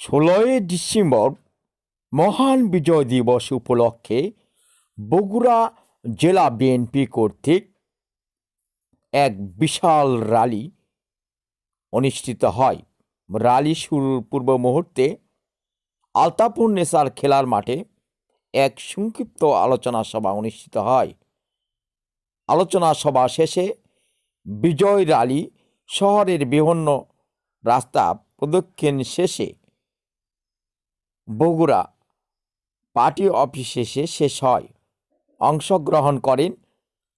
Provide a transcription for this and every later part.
ষোলোই ডিসেম্বর মহান বিজয় দিবস উপলক্ষে বগুড়া জেলা বিএনপি কর্তৃক এক বিশাল র্যালি অনুষ্ঠিত হয়। র্যালি শুরুর পূর্ব মুহূর্তে আলতাপুর নেসার খেলার মাঠে এক সংক্ষিপ্ত আলোচনা সভা অনুষ্ঠিত হয়। আলোচনা সভা শেষে বিজয় র্যালি শহরের বিভিন্ন রাস্তা প্রদক্ষিণ শেষে বগুড়া। পার্টি অফিসে এসে শেষ হয়। অংশগ্রহণ করেন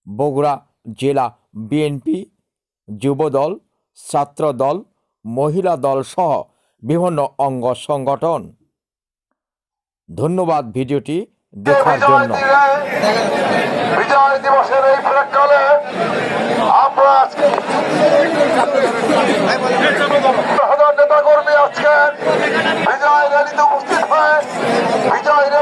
বগুড়া জেলা বিএনপি যুবদল, ছাত্রদল, মহিলা দল সহ বিভিন্ন অঙ্গ সংগঠন। ধন্যবাদ ভিডিওটি দেখার জন্য। বিজয় দিবসের এই বিজয়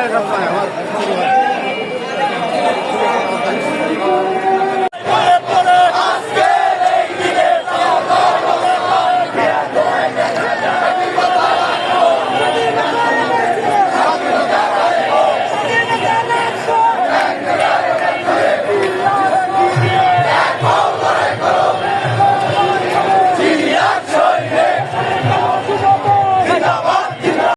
这是坏了